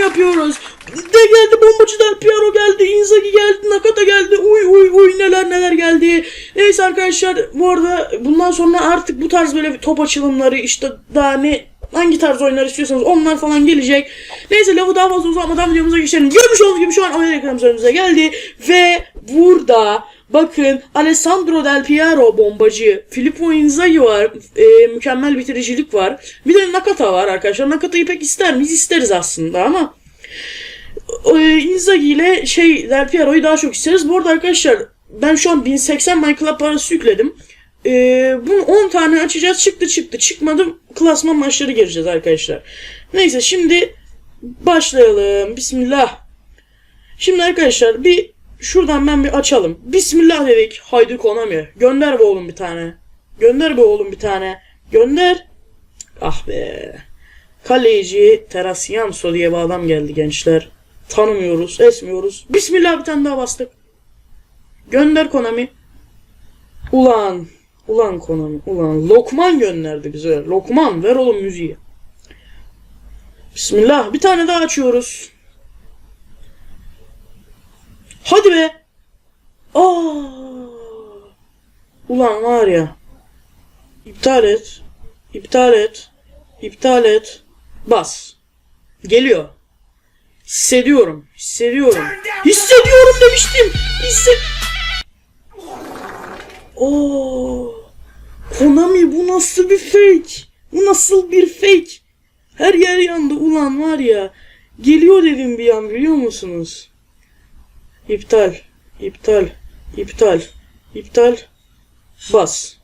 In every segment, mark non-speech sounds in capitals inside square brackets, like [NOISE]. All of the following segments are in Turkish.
yapıyoruz. De geldi bombacı Del Piero geldi, Inzaghi geldi, Nakata geldi. Uy uy uy neler neler geldi. Neyse arkadaşlar bu arada bundan sonra artık bu tarz böyle top açılımları işte daha ne hangi tarz oyunlar istiyorsanız onlar falan gelecek. Neyse lafı daha fazla uzatmadan videomuza geçelim. Görmüş olduğunuz gibi şu an ekranımız önümüze geldi. Ve burada bakın Alessandro Del Piero bombacı. Filippo Inzaghi var. e, mükemmel bitiricilik var. Bir de Nakata var arkadaşlar. Nakata'yı pek ister miyiz? İsteriz aslında ama Inzaghi ile şey Del Piero'yu daha çok isteriz. Bu arada arkadaşlar ben şu an 1080 My Club parası yükledim. E, bunu 10 tane açacağız. Çıktı çıktı. Çıkmadı. Klasman maçları gireceğiz arkadaşlar. Neyse şimdi başlayalım. Bismillah. Şimdi arkadaşlar bir şuradan ben bir açalım. Bismillah dedik. Haydi Konami. Gönder be oğlum bir tane. Gönder be oğlum bir tane. Gönder. Ah be. Kaleci Terasianso diye bir adam geldi gençler. Tanımıyoruz, esmiyoruz. Bismillah bir tane daha bastık. Gönder Konami. Ulan. Ulan Konami. Ulan. Lokman gönderdi bize. Lokman ver oğlum müziği. Bismillah. Bir tane daha açıyoruz. Hadi be. Aa. Ulan var ya. İptal et. İptal et. İptal et. Bas. Geliyor. Hissediyorum. Hissediyorum. Hissediyorum demiştim. Hisse... Oo. Konami bu nasıl bir fake? Bu nasıl bir fake? Her yer yandı ulan var ya. Geliyor dedim bir an biliyor musunuz? İptal. İptal. İptal. İptal. Bas.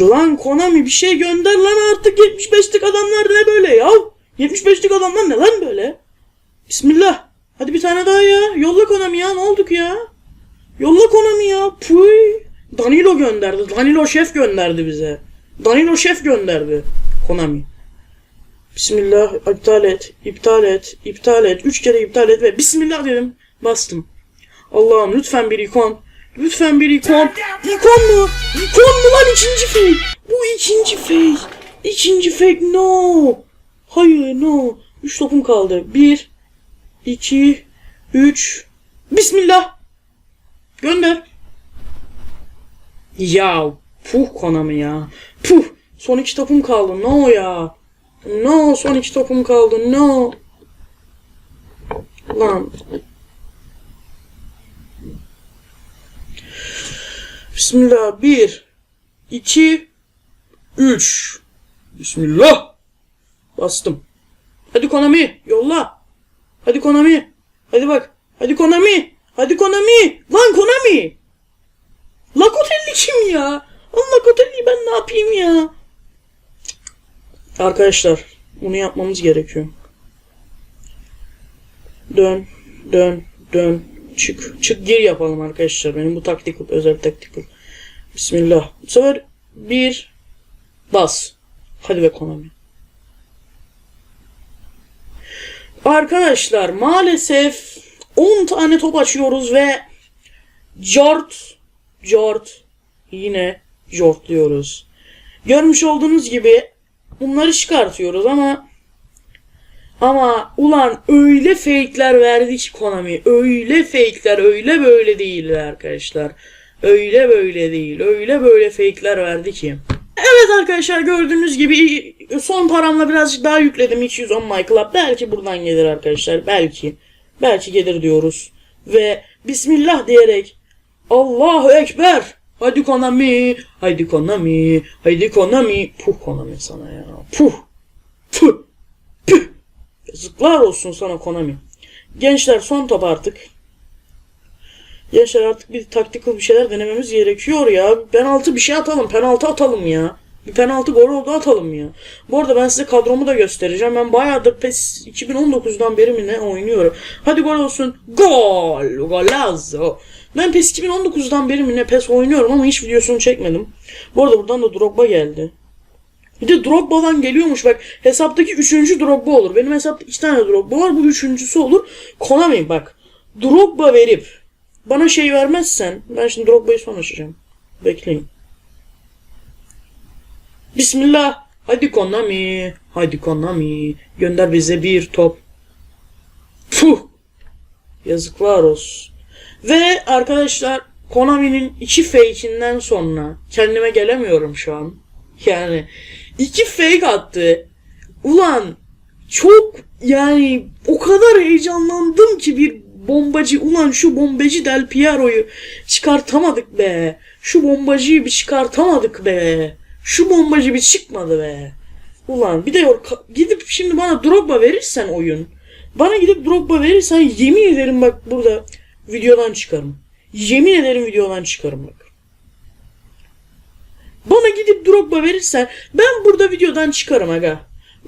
Lan Konami bir şey gönder lan artık 75'lik adamlar ne böyle ya? 75'lik adamlar ne lan böyle? Bismillah. Hadi bir tane daha ya. Yolla Konami ya. Ne olduk ya? Yolla Konami ya. Puy. Danilo gönderdi. Danilo şef gönderdi bize. Danilo şef gönderdi. Konami. Bismillah. iptal et. iptal et. iptal et. Üç kere iptal et ve Bismillah dedim. Bastım. Allah'ım lütfen bir ikon. Lütfen bir ikon. İkon mu? İkon mu lan ikinci fake? Bu ikinci fake. İkinci fake no. Hayır no. Üç topum kaldı. Bir. iki, Üç. Bismillah. Gönder. Ya puh Konami ya. Puh. Son iki topum kaldı. No ya. No son iki topum kaldı. No. Lan Bismillah. Bir, iki, üç. Bismillah. Bastım. Hadi Konami yolla. Hadi Konami. Hadi bak. Hadi Konami. Hadi Konami. Lan Konami. Lakotelli kim ya? Lan Lakotelli'yi ben ne yapayım ya? Arkadaşlar bunu yapmamız gerekiyor. Dön, dön, dön. Çık, çık gir yapalım arkadaşlar. Benim bu taktikal, özel taktikal. Bismillah. Bu sefer bir bas. Hadi be Konami. Arkadaşlar maalesef 10 tane top açıyoruz ve Jort Jort yine Jort diyoruz. Görmüş olduğunuz gibi bunları çıkartıyoruz ama ama ulan öyle fake'ler verdi ki Konami. Öyle fake'ler öyle böyle değil arkadaşlar. Öyle böyle değil. Öyle böyle fake'ler verdi ki. Evet arkadaşlar gördüğünüz gibi son paramla birazcık daha yükledim 210 My Club. Belki buradan gelir arkadaşlar. Belki. Belki gelir diyoruz. Ve Bismillah diyerek Allahu Ekber. Hadi Konami. Haydi Konami. Haydi Konami. Puh Konami sana ya. Puh. Puh. Puh. Yazıklar olsun sana Konami. Gençler son top artık. Gençler artık bir taktikal bir şeyler denememiz gerekiyor ya. Penaltı bir şey atalım. Penaltı atalım ya. Bir penaltı gol oldu atalım ya. Bu arada ben size kadromu da göstereceğim. Ben bayağıdır PES 2019'dan beri mi ne oynuyorum. Hadi gol olsun. Gol. Golazo. Ben PES 2019'dan beri mi ne PES oynuyorum ama hiç videosunu çekmedim. Bu arada buradan da Drogba geldi. Bir de Drogba'dan geliyormuş bak. Hesaptaki üçüncü Drogba olur. Benim hesapta iki tane Drogba var. Bu üçüncüsü olur. Konami bak. Drogba verip bana şey vermezsen ben şimdi Drogba'yı son açacağım. Bekleyin. Bismillah. Hadi Konami. Hadi Konami. Gönder bize bir top. Puh. Yazıklar olsun. Ve arkadaşlar Konami'nin iki fake'inden sonra kendime gelemiyorum şu an. [LAUGHS] Yani iki fake attı. Ulan çok yani o kadar heyecanlandım ki bir bombacı ulan şu bombacı Del Piero'yu çıkartamadık be. Şu bombacıyı bir çıkartamadık be. Şu bombacı bir çıkmadı be. Ulan bir de yor- gidip şimdi bana Drogba verirsen oyun. Bana gidip Drogba verirsen yemin ederim bak burada videodan çıkarım. Yemin ederim videodan çıkarım bak. Bana gidip Drogba verirsen ben burada videodan çıkarım aga.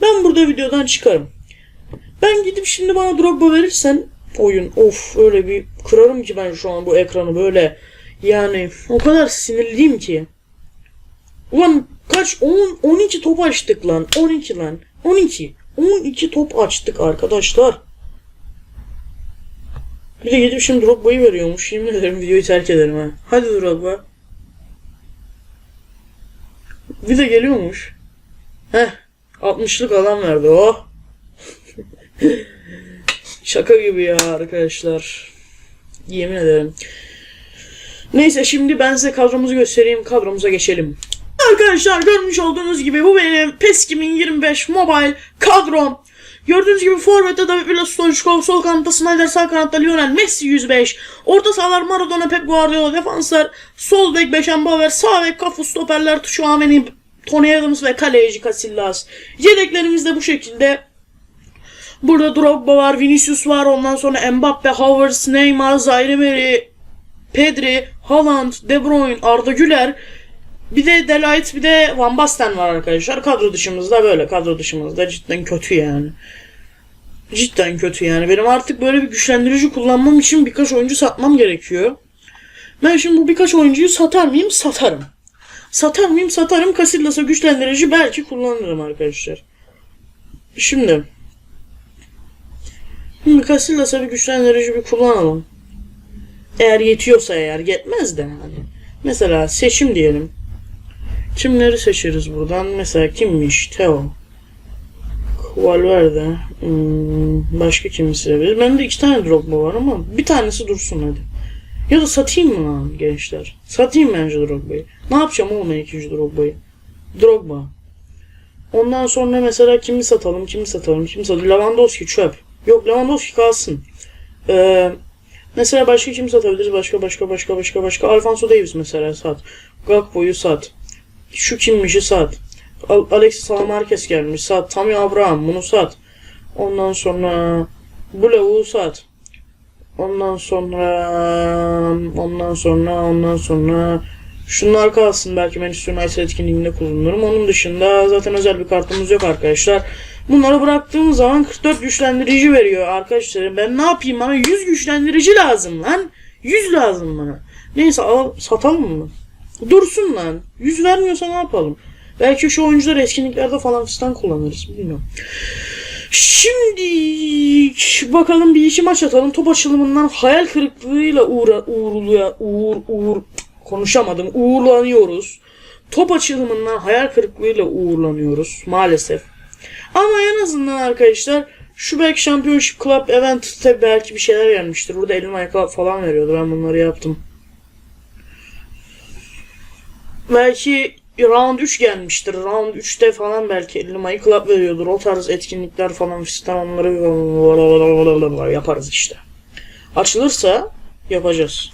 Ben burada videodan çıkarım. Ben gidip şimdi bana Drogba verirsen oyun of öyle bir kırarım ki ben şu an bu ekranı böyle yani o kadar sinirliyim ki. Ulan kaç 10 12 top açtık lan 12 lan 12 12 top açtık arkadaşlar. Bir de gidip şimdi Drogba'yı veriyormuş. Yemin ederim videoyu terk ederim ha. Hadi Drogba. Bir de geliyormuş. Heh. 60'lık alan verdi oh. [LAUGHS] Şaka gibi ya arkadaşlar. Yemin ederim. Neyse şimdi ben size kadromuzu göstereyim. Kadromuza geçelim. Arkadaşlar görmüş olduğunuz gibi bu benim PES 2025 Mobile kadrom. Gördüğünüz gibi Forvet'te David Villa Stoichkov, sol kanatta Snyder, sağ kanatta Lionel Messi 105. Orta sahalar Maradona, Pep Guardiola, defanslar sol bek Beckenbauer, sağ bek Cafu, stoperler Tchouameni, Tony Adams ve kaleci Casillas. Yedeklerimiz de bu şekilde. Burada Drogba var, Vinicius var, ondan sonra Mbappe, Havertz, Neymar, Zaire Emery, Pedri, Haaland, De Bruyne, Arda Güler, bir de Delight bir de Van Basten var arkadaşlar. Kadro dışımızda böyle. Kadro dışımızda cidden kötü yani. Cidden kötü yani. Benim artık böyle bir güçlendirici kullanmam için birkaç oyuncu satmam gerekiyor. Ben şimdi bu birkaç oyuncuyu satar mıyım? Satarım. Satar mıyım? Satarım. Casillas'a güçlendirici belki kullanırım arkadaşlar. Şimdi. Şimdi Casillas'a bir güçlendirici bir kullanalım. Eğer yetiyorsa eğer. Yetmez de yani. Mesela seçim diyelim. Kimleri seçeriz buradan? Mesela kimmiş? Teo. Valverde. Hmm, başka kimi seçebiliriz? Bende iki tane Drogba var ama bir tanesi dursun hadi. Ya da satayım mı lan gençler? Satayım bence Drogba'yı. Ne yapacağım oğlum ben ikinci Drogba'yı? Drogba. Ondan sonra mesela kimi satalım, kimi satalım, kimi satalım? Lewandowski çöp. Yok Lewandowski kalsın. Ee, mesela başka kim satabiliriz? Başka başka başka başka başka. Alfonso Davies mesela sat. Gakpo'yu sat. Şu kimmişi sat. Al- Alexis Marquez gelmiş sat. Tammy Abraham bunu sat. Ondan sonra bu lavuğu sat. Ondan sonra ondan sonra ondan sonra şunlar kalsın belki Manchester United etkinliğinde kullanırım. Onun dışında zaten özel bir kartımız yok arkadaşlar. Bunları bıraktığım zaman 44 güçlendirici veriyor arkadaşlar. Ben ne yapayım bana 100 güçlendirici lazım lan. 100 lazım bana. Neyse al, satalım mı? Dursun lan. 100 vermiyorsa ne yapalım? Belki şu oyuncuları etkinliklerde falan fistan kullanırız. Bilmiyorum. Şimdi bakalım bir iki maç atalım. Top açılımından hayal kırıklığıyla uğra, uğurluya, uğur, uğur, konuşamadım. Uğurlanıyoruz. Top açılımından hayal kırıklığıyla uğurlanıyoruz maalesef. Ama en azından arkadaşlar şu belki Championship Club Event'te belki bir şeyler gelmiştir. Burada elim ayakkabı falan veriyordu. Ben bunları yaptım. Belki round 3 gelmiştir. Round 3'te falan belki 50 May Club veriyordur. O tarz etkinlikler falan fistan onları [LAUGHS] yaparız işte. Açılırsa yapacağız.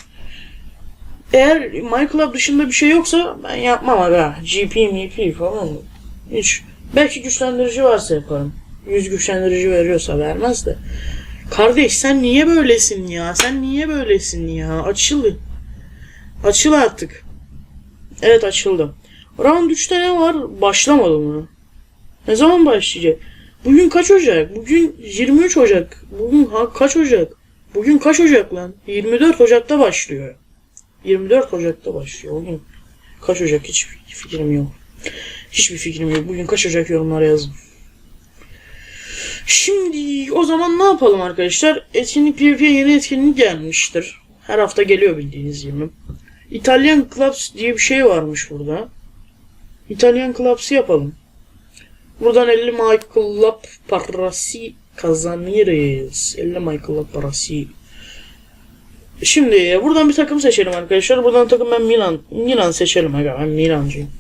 Eğer My Club dışında bir şey yoksa ben yapmam aga. GP, MP falan hiç. Belki güçlendirici varsa yaparım. 100 güçlendirici veriyorsa vermez de. Kardeş sen niye böylesin ya? Sen niye böylesin ya? Açıl. Açıl artık. Evet açıldı. Round 3'te ne var? Başlamadı mı? Ne zaman başlayacak? Bugün kaç Ocak? Bugün 23 Ocak. Bugün ha, kaç Ocak? Bugün kaç Ocak lan? 24 Ocak'ta başlıyor. 24 Ocak'ta başlıyor. Bugün kaç Ocak hiç fikrim yok. Hiçbir fikrim yok. Bugün kaç Ocak yorumlara yazın. Şimdi o zaman ne yapalım arkadaşlar? Etkinlik PvP'ye yeni etkinlik gelmiştir. Her hafta geliyor bildiğiniz gibi. İtalyan Clubs diye bir şey varmış burada. İtalyan Clubs'ı yapalım. Buradan 50 My Club parası kazanırız. 50 My Club parası. Şimdi buradan bir takım seçelim arkadaşlar. Buradan takım ben Milan. Milan seçelim aga. Ben Milancıyım.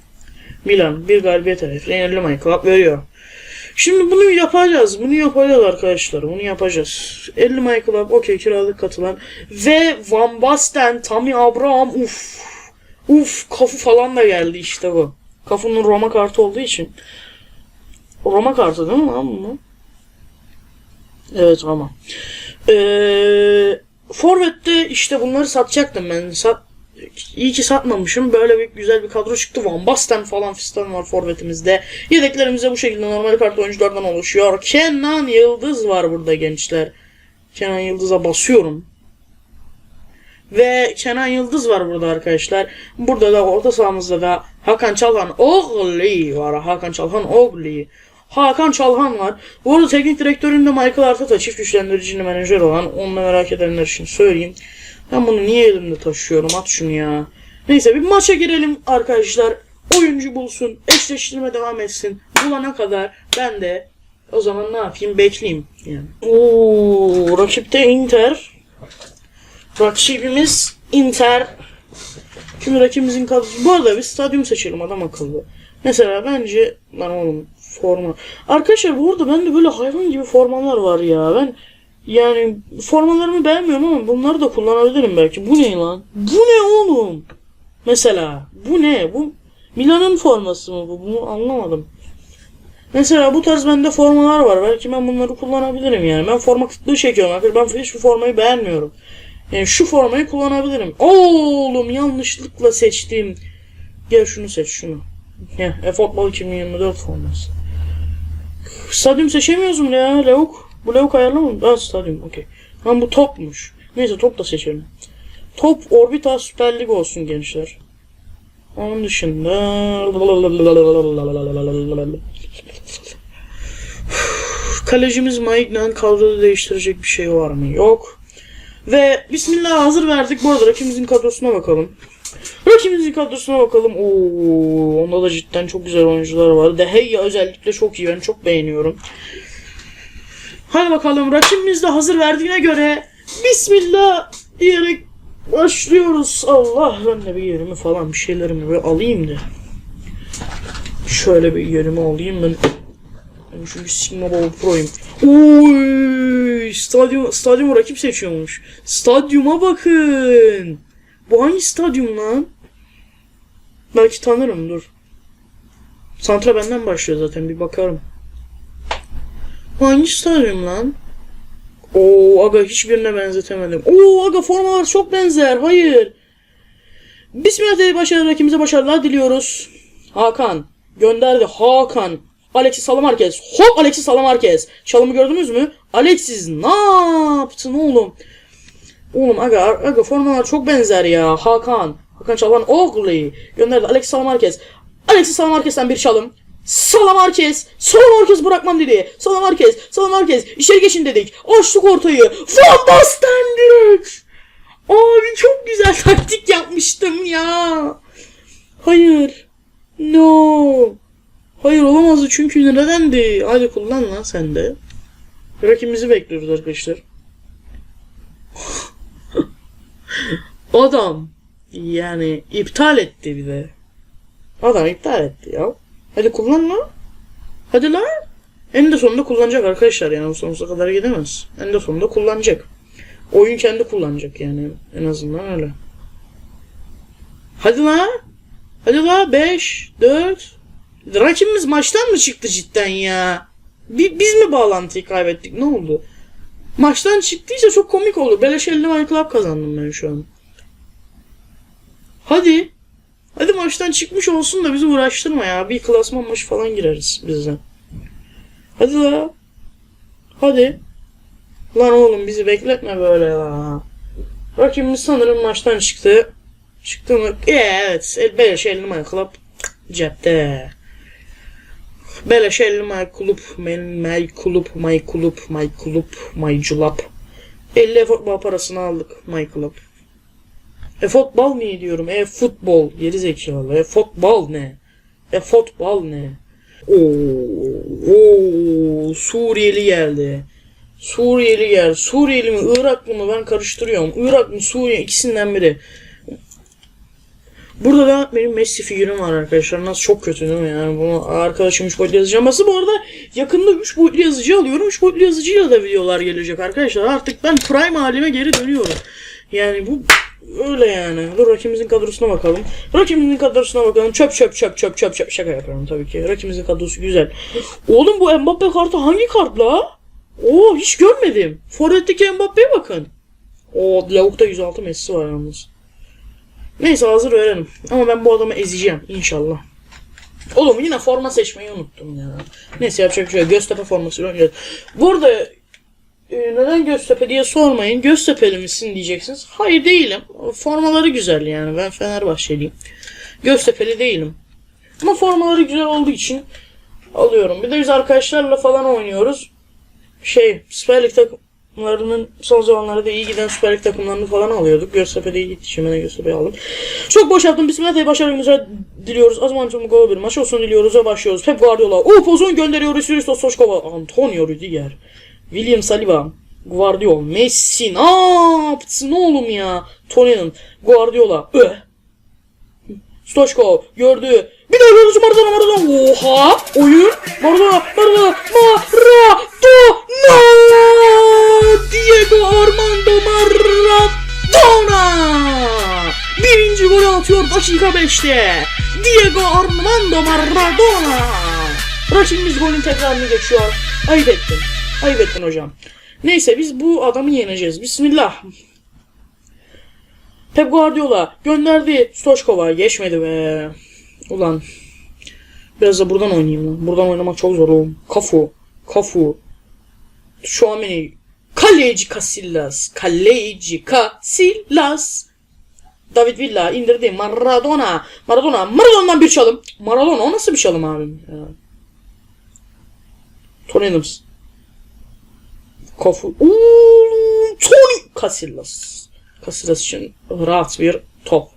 Milan bir galibiyet hedefi. 50 My Club veriyor. Şimdi bunu yapacağız. Bunu yapacağız arkadaşlar. Bunu yapacağız. 50 My Club okey kiralık katılan. Ve Van Basten, Tammy Abraham uf. Uf kafu falan da geldi işte bu. Kafu'nun Roma kartı olduğu için. Roma kartı değil mi lan bu? Evet Roma. Ee, Forvet'te işte bunları satacaktım ben. Sat, iyi ki satmamışım. Böyle bir güzel bir kadro çıktı. Van Basten falan fistan var forvetimizde. Yedeklerimiz de bu şekilde normal kart oyunculardan oluşuyor. Kenan Yıldız var burada gençler. Kenan Yıldız'a basıyorum. Ve Kenan Yıldız var burada arkadaşlar. Burada da orta sahamızda da Hakan Çalhan Oğlu var. Hakan Çalhan Oğlu. Hakan Çalhan var. Bu arada teknik direktörüm de Michael Arteta çift güçlendiricili menajer olan. Onu merak edenler için söyleyeyim. Ben bunu niye elimde taşıyorum? At şunu ya. Neyse bir maça girelim arkadaşlar. Oyuncu bulsun. Eşleştirme devam etsin. Bulana kadar ben de o zaman ne yapayım? Bekleyeyim. Yani. Oo, rakipte Inter. Rakibimiz Inter. Şimdi rakibimizin kadrosu. Bu arada bir stadyum seçelim adam akıllı. Mesela bence lan oğlum forma. Arkadaşlar bu arada bende böyle hayvan gibi formalar var ya. Ben yani formalarımı beğenmiyorum ama bunları da kullanabilirim belki. Bu ne lan? Bu ne oğlum? Mesela bu ne? Bu Milan'ın forması mı bu? Bunu anlamadım. Mesela bu tarz bende formalar var. Belki ben bunları kullanabilirim yani. Ben forma kıtlığı çekiyorum arkadaşlar. Ben hiçbir formayı beğenmiyorum. Yani şu formayı kullanabilirim. Oğlum yanlışlıkla seçtim. Gel şunu seç şunu. Ya eFootball 2024 forması. Stadyum seçemiyoruz mu ya Leuk? Bu Leuk ayarlı mı? Ha stadyum okey. Lan bu topmuş. Neyse top da seçelim. Top Orbita Süper Lig olsun gençler. Onun dışında Kalecimiz Maignan kadroda değiştirecek bir şey var mı? Yok. Ve Bismillah hazır verdik. Bu arada rakibimizin kadrosuna bakalım. Rakibimizin kadrosuna bakalım. Oo, onda da cidden çok güzel oyuncular var. De Gea özellikle çok iyi. Ben çok beğeniyorum. Hadi bakalım rakibimiz de hazır verdiğine göre Bismillah diyerek başlıyoruz. Allah ben de bir yerimi falan bir şeylerimi bir alayım da. Şöyle bir yerimi alayım ben. Ben çünkü Sigma Ball Pro'yum. Oy, stadyum, stadyumu rakip seçiyormuş. Stadyuma bakın. Bu hangi stadyum lan? Belki tanırım dur. Santra benden başlıyor zaten bir bakarım. Hangi stadyum lan? Oo aga hiçbirine benzetemedim. Oo aga formalar çok benzer. Hayır. Bismillah dedi başarılı rakibimize başarılar diliyoruz. Hakan gönderdi. Hakan. Alexis Salamarquez. Hop Alexis Salamarquez. Çalımı gördünüz mü? Alexis ne yaptın oğlum? Oğlum aga aga formalar çok benzer ya. Hakan. Hakan Çalhan Oğlu gönderdi. Alexis Salamarquez. Alexis Salamarquez'den bir çalım. Salamarquez. Salamarquez bırakmam dedi. Salamarquez. Salamarquez. İçeri geçin dedik. Açtık ortayı. Van Basten direkt. Abi çok güzel [LAUGHS] taktik yapmıştım ya. Hayır. No. Hayır olamazdı çünkü nedendi? Hadi kullan lan sen de. Rakibimizi bekliyoruz arkadaşlar. [LAUGHS] Adam yani iptal etti bir de. Adam iptal etti ya. Hadi kullan lan. Hadi lan. En de sonunda kullanacak arkadaşlar yani sonsuza kadar gidemez. En de sonunda kullanacak. Oyun kendi kullanacak yani en azından öyle. Hadi la. Hadi la 5 4 Rakibimiz maçtan mı çıktı cidden ya? Bi- biz mi bağlantıyı kaybettik? Ne oldu? Maçtan çıktıysa çok komik olur. Beleş 50 My Club kazandım ben şu an. Hadi. Hadi maçtan çıkmış olsun da bizi uğraştırma ya. Bir klasman maçı falan gireriz bizden. Hadi la. Hadi. Lan oğlum bizi bekletme böyle ya. Rakibimiz sanırım maçtan çıktı. Çıktı mı? Ee, evet. Beleş 50 My Club cepte. Beleş 50 My Club, My, Club, My Club, My Club, My Culap. 50 futbol parasını aldık My Club. E futbol niye diyorum? E futbol. Geri zekalı. E futbol ne? E futbol ne? Oo, oo, Suriyeli geldi. Suriyeli geldi. Suriyeli mi Iraklı mı ben karıştırıyorum. Irak mı Suriye ikisinden biri. Burada da benim Messi figürüm var arkadaşlar. Nasıl çok kötü değil mi yani? Bunu arkadaşım 3 boyutlu yazıcı aması bu arada yakında 3 boyutlu yazıcı alıyorum. 3 boyutlu yazıcıyla da videolar gelecek arkadaşlar. Artık ben prime halime geri dönüyorum. Yani bu öyle yani. Dur rakibimizin kadrosuna bakalım. Rakibimizin kadrosuna bakalım. Çöp çöp çöp çöp çöp çöp. Şaka yapıyorum tabii ki. Rakibimizin kadrosu güzel. Oğlum bu Mbappe kartı hangi kart la? Oo hiç görmedim. Forvet'teki Mbappe'ye bakın. O lavukta 106 Messi var yalnız. Neyse hazır öğrenim. Ama ben bu adamı ezeceğim inşallah. Oğlum yine forma seçmeyi unuttum ya. Neyse yapacak bir şey yok. Göztepe formasıyla oynayacağız. Burada neden Göztepe diye sormayın. Göztepe'li misin diyeceksiniz. Hayır değilim. Formaları güzel yani. Ben Fenerbahçeliyim. Göztepe'li değilim. Ama formaları güzel olduğu için alıyorum. Bir de biz arkadaşlarla falan oynuyoruz. Şey, Süper Lig takımlarının son zamanlarda iyi giden Süper Lig takımlarını falan alıyorduk. Göztepe'de iyi gitti. Şimdi de Göztepe'yi aldım. Çok boş yaptım. Bismillahirrahmanirrahim. Başarılarınızı diliyoruz. Az mantıklı gol bir maç olsun diliyoruz ve başlıyoruz. Pep Guardiola. O pozisyon gönderiyor. Sirius Soşkova. Antonio Rüdiger. William Saliba. Guardiola. Messi. Ne yaptın oğlum ya? Tony'nin. Guardiola. Öh. Stoşkov gördü. Bir daha gördü Maradona Maradona. Oha! Oyun. Maradona Maradona Maradona. Diego Armando Maradona. Birinci golü atıyor dakika 5'te. Diego Armando Maradona. Rakibimiz golün tekrarını geçiyor. Ayıp ettin. Ayıp ettin hocam. Neyse biz bu adamı yeneceğiz. Bismillah. Pep Guardiola gönderdi Stoşkova. Geçmedi be. Ulan. Biraz da buradan oynayayım lan. Buradan oynamak çok zor oğlum. Kafu. Kafu. Şuameni. Kaleci Casillas. Kaleci Casillas. David Villa indirdi. Maradona. Maradona. Maradona'dan bir çalım. Maradona o nasıl bir çalım abim? Ya. Tony Adams. Kafu. Oğlum. Tony Casillas. Casillas için rahat bir top.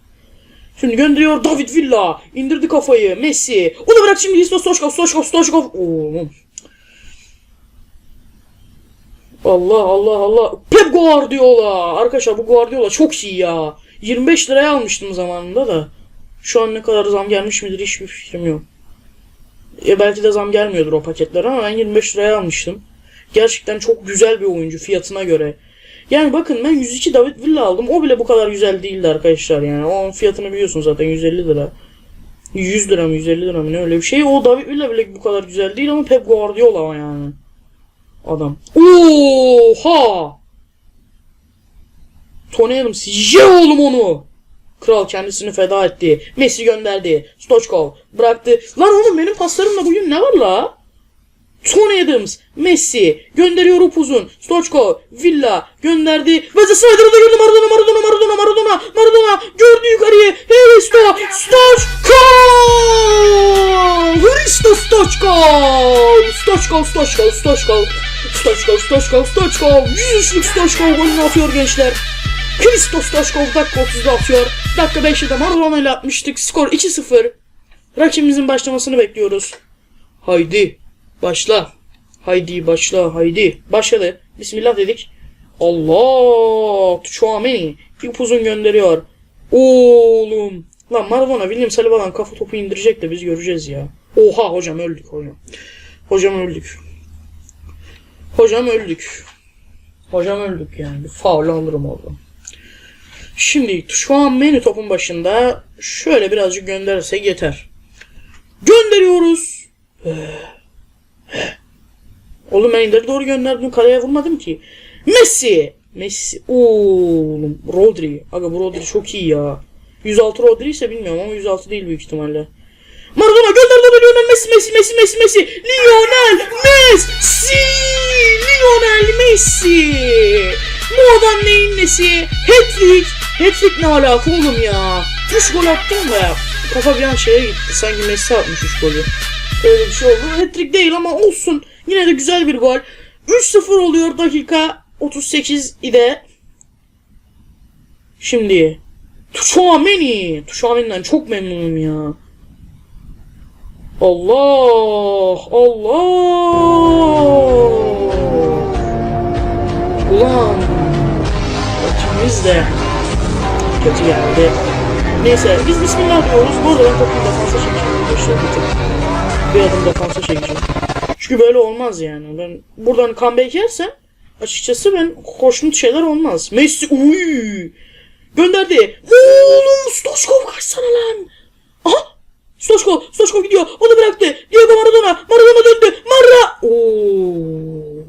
Şimdi gönderiyor David Villa. İndirdi kafayı. Messi. O da bırak şimdi Listo Stoşkov. Stoşkov. Stoşkov. Oğlum. Allah Allah Allah. Pep Guardiola. Arkadaşlar bu Guardiola çok iyi ya. 25 liraya almıştım zamanında da. Şu an ne kadar zam gelmiş midir hiçbir fikrim yok. Ya belki de zam gelmiyordur o paketlere ama ben 25 liraya almıştım. Gerçekten çok güzel bir oyuncu fiyatına göre. Yani bakın ben 102 David Villa aldım. O bile bu kadar güzel değildi arkadaşlar yani. Onun fiyatını biliyorsunuz zaten 150 lira. 100 lira mı 150 lira mı ne öyle bir şey. O David Villa bile bu kadar güzel değil ama Pep Guardiola yani. Adam. Oha! Tony Adams ye oğlum onu. Kral kendisini feda etti. Messi gönderdi. Stoçkov bıraktı. Lan oğlum benim paslarımla bugün ne var la? Tony Adams, Messi gönderiyor upuzun. Stoçkov, Villa gönderdi. De Snyder'ı da gördü. Maradona, Maradona, Maradona, Maradona, Maradona gördü yukarıyı. Hristo Stoçkov! Hristo Stoçkov! Stoçkov, Stoçkov, Stoçkov. Stoçkov, Stoçkov, Stoçkov. Yüzüşlük Stoçkov golünü atıyor gençler. Hristo Stoçkov dakika 30'da atıyor. Dakika 5'te de Maradona ile atmıştık. Skor 2-0. Rakibimizin başlamasını bekliyoruz. Haydi. Başla. Haydi başla haydi. Başladı. Bismillah dedik. Allah. Chouameni. İp uzun gönderiyor. Oğlum. Lan Maradona William Saliva'dan kafa topu indirecek de biz göreceğiz ya. Oha hocam öldük hocam. Hocam öldük. Hocam öldük. Hocam öldük yani. Bir faul alırım oradan. Şimdi şu an menü topun başında şöyle birazcık gönderirsek yeter. Gönderiyoruz. Oğlum ben ileri doğru gönderdim kaleye vurmadım ki. Messi. Messi. Oğlum Rodri. Aga bu Rodri çok iyi ya. 106 Rodri ise bilmiyorum ama 106 değil büyük ihtimalle. Maradona gönderdi Lionel Messi Messi Messi Messi Messi Lionel Messi Lionel Messi Bu adam neyin nesi Hattrick Hattrick ne alaka oğlum ya 3 gol attım da kafa bir an şeye gitti sanki Messi atmış 3 golü Öyle bir şey oldu Hattrick değil ama olsun yine de güzel bir gol 3-0 oluyor dakika 38 ide Şimdi Tchouameni Tchouameni'den çok memnunum ya Allah! Allah! Ulan! Rakibimiz de kötü geldi. Neyse biz bismillah diyoruz. Bu arada ben topu defansa çekeceğim arkadaşlar bir adım defansa çekeceğim. Çünkü böyle olmaz yani. Ben buradan comeback yersem açıkçası ben hoşnut şeyler olmaz. Messi uy gönderdi. Oğlum Stoşkov kaçsana lan. Aha Stoşkov Stoşkov gidiyor. Onu bıraktı. Diego Maradona. Maradona döndü. Marra. Oo.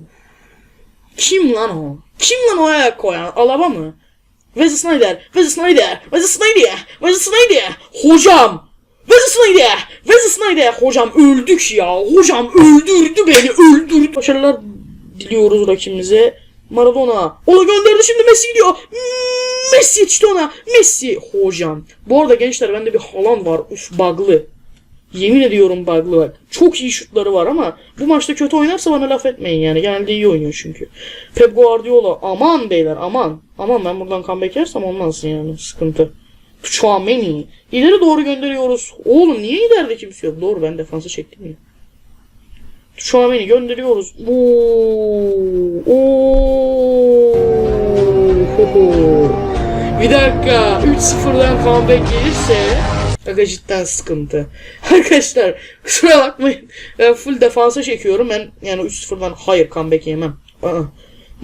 Kim lan o? Kim lan o ayak koyan? Alaba mı? Wesley Snyder, Wesley Snyder, Wesley Snyder, Wesley Snyder. Hocam. Wesley Snyder, Wesley Snyder. Hocam öldük ya. Hocam öldürdü beni, öldürdü. Başarılar diliyoruz rakibimize. Maradona. Onu gönderdi şimdi Messi gidiyor. Messi yetişti ona. Messi. Hocam. Bu arada gençler bende bir halan var. Uf bug'lı. Yemin ediyorum bug'lı bak. Çok iyi şutları var ama bu maçta kötü oynarsa bana laf etmeyin yani. Genelde iyi oynuyor çünkü. Pep Guardiola aman beyler aman. Aman ben buradan comeback yersem olmaz yani sıkıntı. Chouameni. İleri doğru gönderiyoruz. Oğlum niye ileride kimse yok? Doğru ben defansı çektim ya. Chouameni gönderiyoruz. Oo. Oo. Bir dakika. 3-0'dan comeback gelirse Aga cidden sıkıntı. [LAUGHS] Arkadaşlar kusura bakmayın. Ben full defansa çekiyorum. Ben yani 3-0'dan hayır comeback yemem. Aa.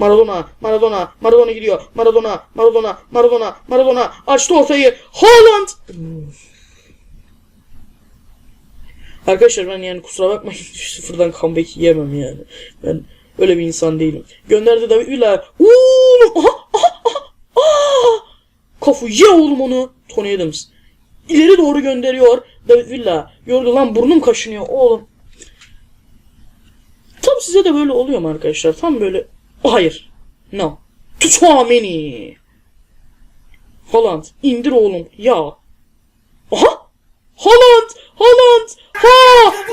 Maradona, Maradona, Maradona gidiyor. Maradona, Maradona, Maradona, Maradona açtı ortayı. Haaland. Arkadaşlar ben yani kusura bakmayın [LAUGHS] 3-0'dan comeback yemem yani. Ben öyle bir insan değilim. Gönderdi David Villa. Oğlum aha, aha, aha, aha. Kafu ye oğlum onu. Tony Adams. İleri doğru gönderiyor. David Villa. Gördü lan burnum kaşınıyor oğlum. Tam size de böyle oluyor mu arkadaşlar? Tam böyle. Hayır. No. Tchouameni. Haaland. indir oğlum. Ya. Aha. Haaland. Haaland. Haaland.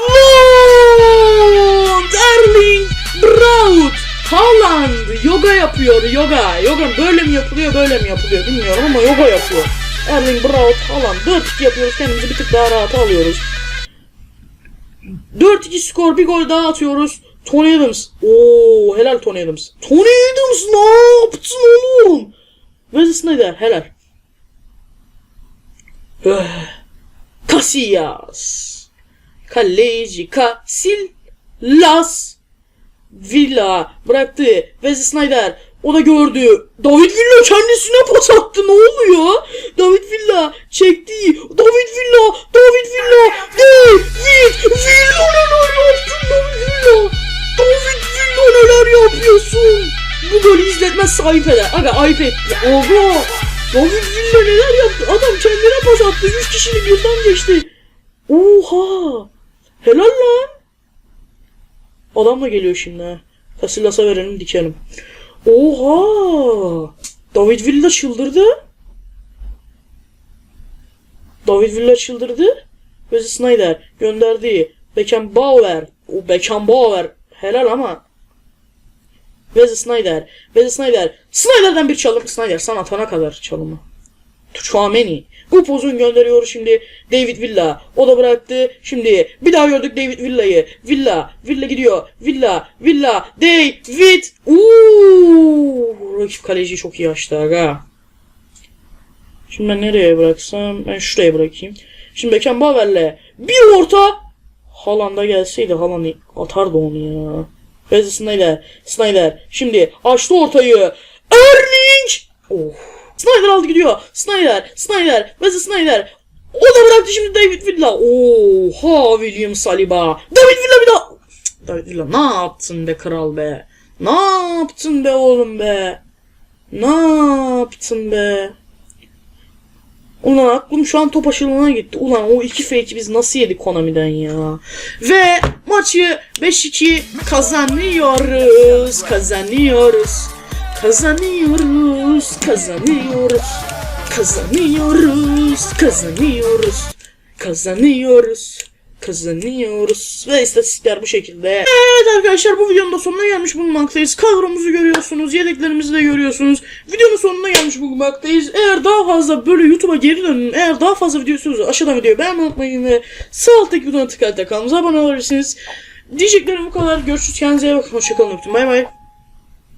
Erling Braut. Haaland. Yoga yapıyor. Yoga. Yoga böyle mi yapılıyor böyle mi yapılıyor bilmiyorum ama yoga yapıyor. Erling Braut Haaland 4-2 yapıyoruz. Kendimizi bir tık daha rahat alıyoruz. 4-2 skor bir gol daha atıyoruz. Tony Adams. Oo helal Tony Adams. Tony Adams ne yaptın oğlum? Wesley Snyder helal. Öh. Casillas. Kaleci Casillas. Villa bıraktı. Wesley Snyder. O da gördü. David Villa kendisine pas attı. Ne oluyor? David Villa çekti. David Villa. David Villa. David Villa neler yaptın David Villa? David Villa neler yapıyorsun? Bu golü izletmez ayıp eder. Aga ayıp etti. Oha. David Villa neler yaptı? Adam kendine pas attı. 3 kişinin birden geçti. Oha. Helal lan. Adam da geliyor şimdi ha. Verelim dikelim. Oha! David Villa çıldırdı. David Villa çıldırdı. Wesley Snyder gönderdi. Beckenbauer. O Beckenbauer helal ama Wesley Snyder. Wesley Snyder. Snyder'den bir çalım. Snyder sana atana kadar çalımı. Chouameni. Bu pozun gönderiyor şimdi David Villa. O da bıraktı. Şimdi bir daha gördük David Villa'yı. Villa. Villa gidiyor. Villa. Villa. David. Uuu. Rakip kaleci çok iyi açtı aga. Şimdi ben nereye bıraksam? Ben şuraya bırakayım. Şimdi Beckenbauer'le bir orta. Haaland'a gelseydi Haaland atardı onu ya. Wesley Snyder. Snyder. Şimdi açtı ortayı. Erling. Oh. Snyder aldı gidiyor. Snyder, Snyder, Wesley Snyder. O da bıraktı şimdi David Villa. Oha William Saliba. David Villa bir daha. David Villa ne yaptın be kral be? Ne yaptın be oğlum be? Ne yaptın be? Ulan aklım şu an top aşılığına gitti. Ulan o iki fake'i biz nasıl yedik Konami'den ya? Ve maçı 5-2 kazanıyoruz. Kazanıyoruz. Kazanıyoruz, kazanıyoruz, kazanıyoruz, kazanıyoruz, kazanıyoruz, kazanıyoruz. Ve istatistikler bu şekilde. Evet arkadaşlar bu videonun da sonuna gelmiş bulunmaktayız. Kadromuzu görüyorsunuz. Yedeklerimizi de görüyorsunuz. Videonun sonuna gelmiş bulunmaktayız. Eğer daha fazla böyle YouTube'a geri dönün. Eğer daha fazla video istiyorsanız aşağıdan videoyu beğenmeyi unutmayın ve sağ alttaki butona tıklayarak kanalımıza abone olabilirsiniz. Diyeceklerim bu kadar. Görüşürüz. Kendinize iyi bakın. Hoşçakalın. Öptüm. Bay bay.